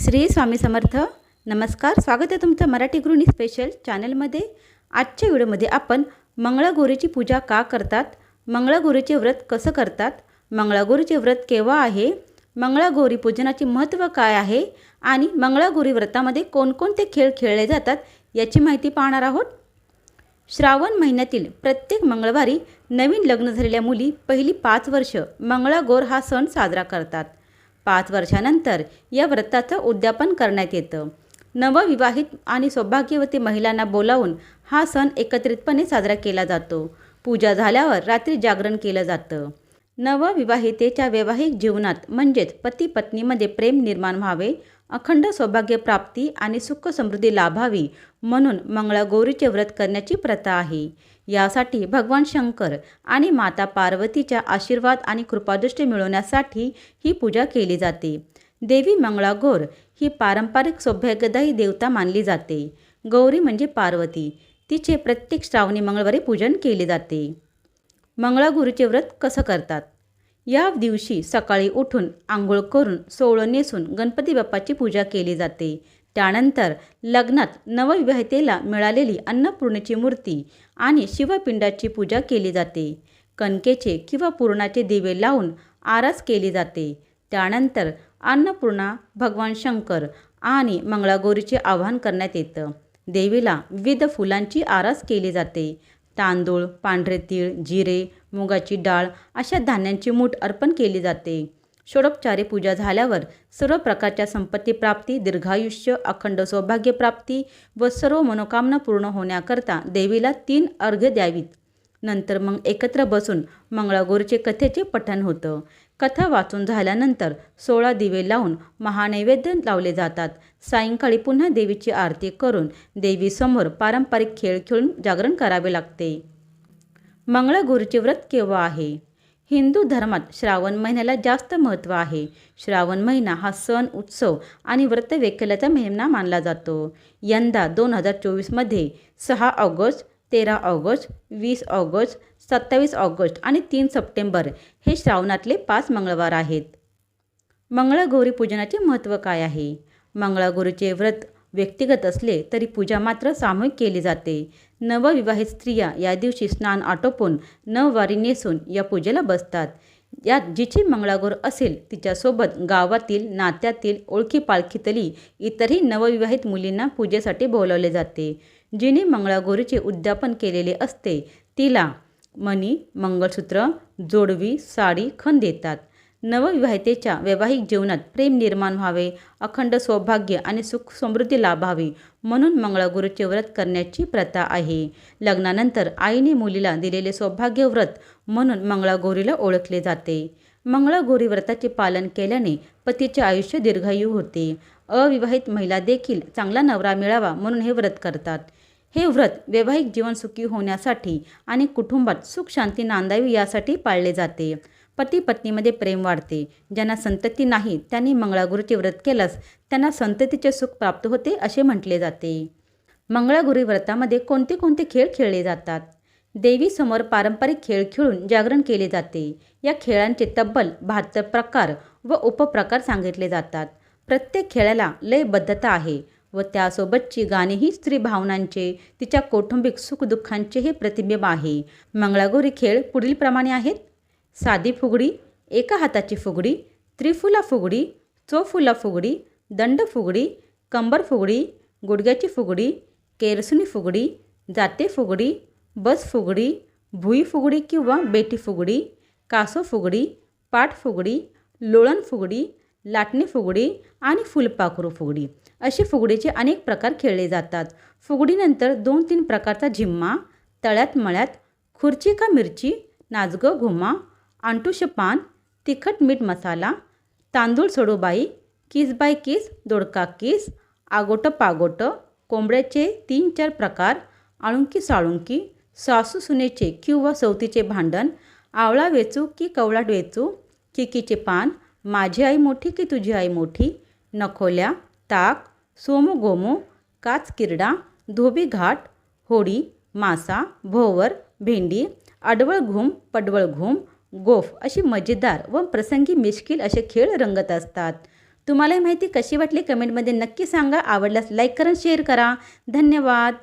श्री स्वामी समर्थ. नमस्कार. स्वागत आहे तुमचं मराठी गृहिणी स्पेशल चॅनलमध्ये आजच्या व्हिडिओमध्ये आपण मंगळागौरीची पूजा का करतात? मंगळागौरीचे व्रत कसं करतात? मंगळागौरीचे व्रत केव्हा आहे? मंगळागौरी पूजनाचे महत्त्व काय आहे? आणि मंगळागौरी व्रतामध्ये कोणकोणते खेळ खेळले जातात याची माहिती पाहणार आहोत. श्रावण महिन्यातील प्रत्येक मंगळवारी नवीन लग्न झालेल्या मुली पहिली पाच वर्ष मंगळागौर हा सण साजरा करतात. पाच वर्षानंतर या व्रताचं उद्यापन करण्यात येतं. नवविवाहित आणि सौभाग्यवती महिलांना बोलावून हा सण एकत्रितपणे साजरा केला जातो. पूजा झाल्यावर रात्री जागरण केलं जातं. नवविवाहितेच्या वैवाहिक जीवनात म्हणजेच पती पत्नीमध्ये प्रेम निर्माण व्हावे अखंड सौभाग्यप्राप्ती आणि सुख समृद्धी लाभावी म्हणून मंगळागौरीचे व्रत करण्याची प्रथा आहे. यासाठी भगवान शंकर आणि माता पार्वतीच्या आशीर्वाद आणि कृपादृष्टी मिळवण्यासाठी ही पूजा केली जाते. देवी मंगळागौर ही पारंपरिक सौभाग्यदायी देवता मानली जाते. गौरी म्हणजे पार्वती. तिचे प्रत्येक श्रावणी मंगळवारी पूजन केले जाते. मंगळागौरीचे व्रत कसं करतात? या दिवशी सकाळी उठून आंघोळ करून सोवळं नेसून गणपती बाप्पाची पूजा केली जाते. त्यानंतर लग्नात नवविवाहितेला मिळालेली अन्नपूर्णेची मूर्ती आणि शिवपिंडाची पूजा केली जाते. कणकेचे किंवा पूर्णाचे दिवे लावून आरास केली जाते. त्यानंतर अन्नपूर्णा भगवान शंकर आणि मंगळागौरीचे आवाहन करण्यात येतं. देवीला विविध फुलांची आरास केली जाते. तांदूळ पांढरे तीळ जिरे मुगाची डाळ अशा धान्यांची मूठ अर्पण केली जाते. षोडोपचारी पूजा झाल्यावर सर्व प्रकारच्या संपत्ती प्राप्ती दीर्घायुष्य अखंड सौभाग्यप्राप्ती व सर्व मनोकामना पूर्ण होण्याकरता देवीला तीन अर्घ्य द्यावीत. नंतर मग एकत्र बसून मंगळागौरीचे कथेचे पठण होतं. कथा वाचून झाल्यानंतर सोळा दिवे लावून महानैवेद्य लावले जातात. सायंकाळी पुन्हा देवीची आरती करून देवीसमोर पारंपरिक खेळ खेळून जागरण करावे लागते. मंगळागौरीचे व्रत केव्हा आहे. हिंदू धर्मात श्रावण महिन्याला जास्त महत्त्व आहे. श्रावण महिना हा सण उत्सव आणि व्रत वैकल्याचा महिना मानला जातो. यंदा दोन हजार चोवीसमध्ये सहा ऑगस्ट तेरा ऑगस्ट वीस ऑगस्ट सत्तावीस ऑगस्ट आणि तीन सप्टेंबर हे श्रावणातले पाच मंगळवार आहेत. मंगळागौरी पूजनाचे महत्त्व काय आहे? मंगळागौरीचे व्रत व्यक्तिगत असले तरी पूजा मात्र सामूहिक केली जाते. नवविवाहित स्त्रिया या दिवशी स्नान आटोपून नववारी नेसून या पूजेला बसतात. यात जिची मंगळागौर असेल तिच्यासोबत गावातील नात्यातील ओळखी पालखीतली इतरही नवविवाहित मुलींना पूजेसाठी बोलावले जाते. जिने मंगळागौरीचे उद्यापन केलेले असते तिला मणी मंगळसूत्र जोडवी साडी खण देतात. नवविवाहितेच्या वैवाहिक जीवनात प्रेम निर्माण व्हावे अखंड सौभाग्य आणि सुख समृद्धी लाभावी म्हणून मंगळागौरीचे व्रत करण्याची प्रथा आहे. लग्नानंतर आईने मुलीला दिलेले सौभाग्य व्रत म्हणून मंगळागौरीला ओळखले जाते. मंगळागौरी व्रताचे पालन केल्याने पतीचे आयुष्य दीर्घायू होते. अविवाहित महिला देखील चांगला नवरा मिळावा म्हणून हे व्रत करतात. हे व्रत वैवाहिक जीवन सुखी होण्यासाठी आणि कुटुंबात सुख शांती नांदावी यासाठी पाळले जाते. पती पत्नीमध्ये प्रेम वाढते. ज्यांना संतती नाही त्यांनी मंगळागुरूचे व्रत केल्यास त्यांना संततीचे सुख प्राप्त होते असे म्हटले जाते. मंगळागुरी व्रतामध्ये कोणते कोणते खेळ खेळले जातात? देवीसमोर पारंपरिक खेळ खेळून जागरण केले जाते. या खेळांचे तब्बल बहात्तर प्रकार व उपप्रकार सांगितले जातात. प्रत्येक खेळाला लयबद्धता आहे. व त्यासोबतची गाणीही स्त्री भावनांचे तिच्या कौटुंबिक सुखदुःखांचे हे प्रतिबिंब आहे. मंगळागौरी खेळ पुढीलप्रमाणे आहेत. साधी फुगडी एका हाताची फुगडी त्रिफुला फुगडी चोफुला फुगडी दंड फुगडी कंबर फुगडी गुडघ्याची फुगडी केरसुनी फुगडी जाते फुगडी बस फुगडी भुई फुगडी किंवा बेटी फुगडी कासो फुगडी पाठ फुगडी लोळण फुगडी लाटणी फुगडी आणि फुलपाखरू फुगडी. असे फुगडीचे अनेक प्रकार खेळले जातात. फुगडीनंतर दोन तीन प्रकारचा झिम्मा तळ्यात मळ्यात खुर्ची का मिरची नाचगं घुमा आंटूश पान तिखट मीठ मसाला तांदूळ सोडोबाई किस बाय किस दोडका किस आगोटं पागोटं कोंबड्याचे तीन चार प्रकार आळुंकी साळुंकी सासू सुनेचे किंवा सवतीचे भांडण आवळा वेचू की कवळाट वेचू किकीचे पान माझी आई मोठी की तुझी आई मोठी नखोल्या ताक सोमू गोमू धोबीघाट धोबी घाट होडी मासा भोवर भेंडी आडवळ पडवळघुम गोफ अशी मजेदार व प्रसंगी मिश्किल असे खेळ रंगत असतात. तुम्हाला ही माहिती कशी वाटली? कमेंटमध्ये नक्की सांगा. आवडल्यास लाईक करा शेअर करा. धन्यवाद.